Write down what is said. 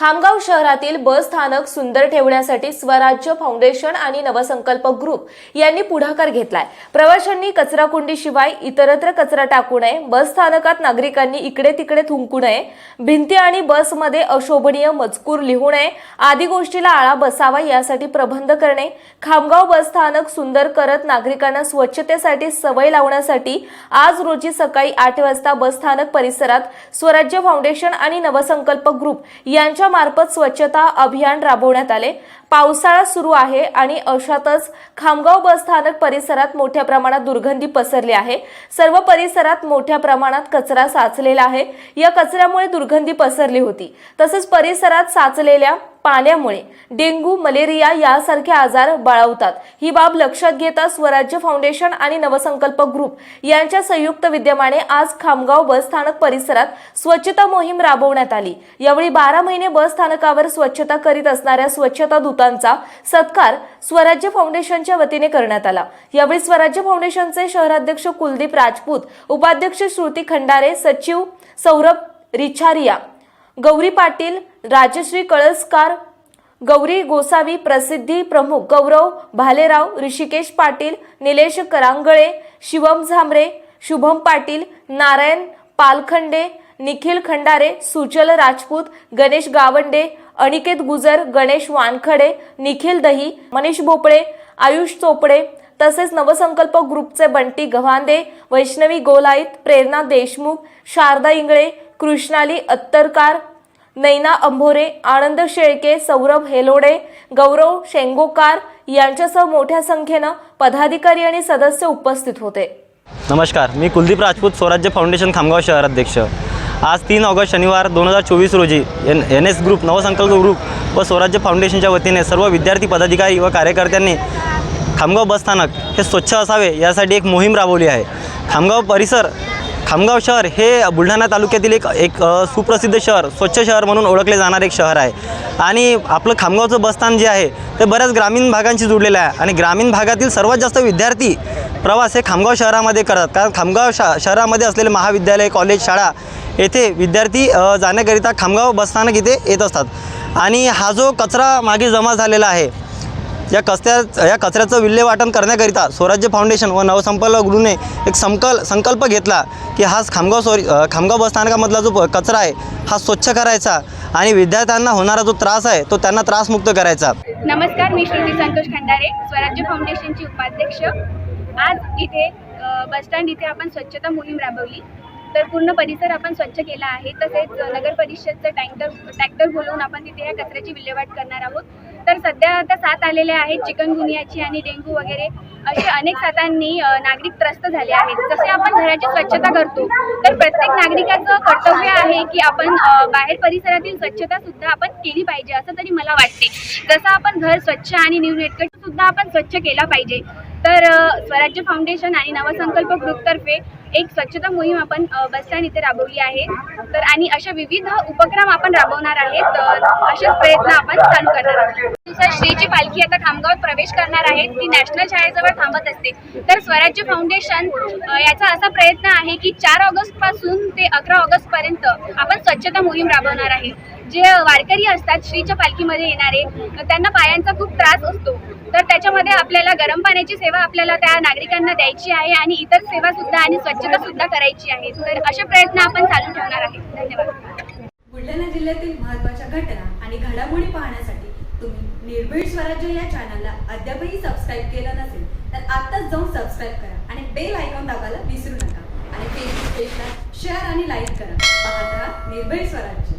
खामगाव शहरातील बस स्थानक सुंदर ठेवण्यासाठी स्वराज्य फाउंडेशन आणि नवसंकल्प ग्रुप यांनी पुढाकार घेतलाय. प्रवाशांनी कचराकुंडीशिवाय इतरत्र कचरा टाकू नये बस स्थानकात नागरिकांनी इकडे तिकडे थुंकू नये भिंती आणि बसमध्ये अशोभनीय मजकूर लिहू नये आदी गोष्टीला आळा बसावा यासाठी प्रबंध करणे खामगाव बस स्थानक सुंदर करत नागरिकांना स्वच्छतेसाठी सवय लावण्यासाठी आज रोजी सकाळी आठ वाजता बस स्थानक परिसरात स्वराज्य फाउंडेशन आणि नवसंकल्प ग्रुप यांच्या मार्फत स्वच्छता अभियान राबवण्यात आले. पावसाळा सुरू आहे आणि अशातच खामगाव बस स्थानक परिसरात मोठ्या प्रमाणात दुर्गंधी पसरली आहे. सर्व परिसरात मोठ्या प्रमाणात कचरा साचलेला आहे. या कचऱ्यामुळे दुर्गंधी पसरली होती. तसेच परिसरात साचलेल्या पाण्यामुळे डेंग्यू मलेरिया यासारखे आजार बळावतात ही बाब लक्षात घेता स्वराज्य फाउंडेशन आणि नवसंकल्प ग्रुप यांच्या संयुक्त विद्यमाने आज खामगाव बस स्थानक परिसरात स्वच्छता मोहीम राबवण्यात आली. यावेळी बारा महिने बस स्थानकावर स्वच्छता करीत असणाऱ्या स्वच्छता दूतांचा सत्कार स्वराज्य फाउंडेशनच्या वतीने करण्यात आला. यावेळी स्वराज्य फाउंडेशनचे शहराध्यक्ष कुलदीप राजपूत उपाध्यक्ष श्रुती खंडारे सचिव सौरभ रिछारिया गौरी पाटील राजश्री कळसकार गौरी गोसावी प्रसिद्धी प्रमुख गौरव भालेराव ऋषिकेश पाटील निलेश करांगळे शिवम झांबरे शुभम पाटील नारायण पालखंडे निखिल खंडारे सुचल राजपूत गणेश गावंडे अनिकेत गुजर गणेश वानखडे निखिल दही मनीष भोपळे आयुष चोपडे तसेच नवसंकल्प ग्रुपचे बंटी गव्हांदे वैष्णवी गोलाईत प्रेरणा देशमुख शारदा इंगळे कृष्णाली अत्तरकार नैना अंभोरे आनंद शेळके सौरभ हेलोडे गौरव शेंगोकार यांच्यासह मोठ्या संख्येनं पदाधिकारी आणि सदस्य उपस्थित होते. नमस्कार मी कुलदीप राजपूत स्वराज्य फाउंडेशन खामगाव शहराध्यक्ष आज तीन ऑगस्ट शनिवार दोन हजार चोवीस रोजी एन एन एस ग्रुप नवसंकल्प ग्रुप व स्वराज्य फाउंडेशनच्या वतीने सर्व विद्यार्थी पदाधिकारी व कार्यकर्त्यांनी खामगाव बसस्थानक हे स्वच्छ असावे यासाठी एक मोहीम राबवली आहे. खामगाव परिसर खामगाव शहर हे बुलढाणा तालुक्यातील एक एक सुप्रसिद्ध शहर स्वच्छ शहर म्हणून ओळखले जाणारे एक शहर आहे. आणि आपलं खामगावचं बसस्थान जे आहे ते बऱ्याच ग्रामीण भागांशी जुडलेलं आहे. आणि ग्रामीण भागातील सर्वात जास्त विद्यार्थी प्रवास हे खामगाव शहरामध्ये करतात. कारण खामगाव शा शहरामध्ये असलेले महाविद्यालय कॉलेज शाळा येथे विद्यार्थी जाण्याकरिता खामगाव बसस्थानक इथे येत असतात. आणि हा जो कचरा मागे जमा झालेला आहे या कचऱ्या या कचऱ्याचं विल्हेवाटन करण्याकरिता स्वराज्य फाउंडेशन व नवसंपल गृहने एक संकल संकल्प घेतला की हा खामगाव सॉरी खामगाव बसस्थानकामधला जो कचरा आहे हा स्वच्छ करायचा आणि विद्यार्थ्यांना होणारा जो त्रास आहे तो त्यांना त्रासमुक्त करायचा. नमस्कार मी श्रुती संतोष खंडारे स्वराज्य फाउंडेशनची उपाध्यक्ष. आज इथे बस बसस्टँड इथे आपण स्वच्छता मोहीम राबवली. तर पूर्ण परिसर आपण स्वच्छ केला आहे. तसेच नगर परिषदचं टँकर ट्रॅक्टर बोलवून आपण तिथे या कचऱ्याची विल्हेवाट करणार आहोत. तर सध्या आता साथ आलेल्या आहेत चिकनगुनियाची आणि डेंग्यू वगैरे. असे अनेक साथांनी नागरिक त्रस्त झाले आहेत. जसे आपण घराची स्वच्छता करतो तर प्रत्येक नागरिकाचं कर्तव्य आहे की आपण बाहेर परिसरातील स्वच्छता सुद्धा आपण केली पाहिजे असं तरी मला वाटते. जसं आपण घर स्वच्छ आणि नीटनेटकं सुद्धा आपण स्वच्छ केला पाहिजे तर स्वराज्य फाउंडेशन आणि नवसंकल्प ग्रुपतर्फे एक स्वच्छता मोहीम आपण बस बसस्टँड इथे राबवली आहे. तर आणि अशा विविध उपक्रम आपण राबवणार आहेत तर असेच प्रयत्न आपण चालू करणार आहोत. श्रीची पालखी आता खामगावात प्रवेश करणार आहे. ती नॅशनल शाळेजवळ थांबत असते. तर स्वराज्य फाउंडेशन याचा असा प्रयत्न आहे की चार ऑगस्टपासून ते अकरा ऑगस्ट पर्यंत आपण स्वच्छता मोहीम राबवणार आहे. जे वारकरी असतात श्रीच्या पालखीमध्ये येणारे त्यांना पायांचा खूप त्रास असतो. मध्ये आपल्याला गरम पाण्याची सेवा आपल्याला त्या नागरिकांना द्यायची आहे आणि इतर सेवा सुद्धा आणि स्वच्छता सुद्धा करायची आहे. तर असे प्रयत्न आपण चालू ठेवणार आहे. धन्यवाद. बुलढाणा जिल्ह्यातील महत्त्वाच्या घटना आणि घडामोडी पाहण्यासाठी तुम्ही निर्भीड स्वराज्य या चॅनलला अद्यापही सबस्क्राईब केलं नसेल तर आत्ताच जाऊन सबस्क्राईब करा आणि बेल आयकॉन दाबायला विसरू नका. आणि फेसबुक पेजला शेअर आणि लाईक करा. पाहत राहा निर्भीड स्वराज्य.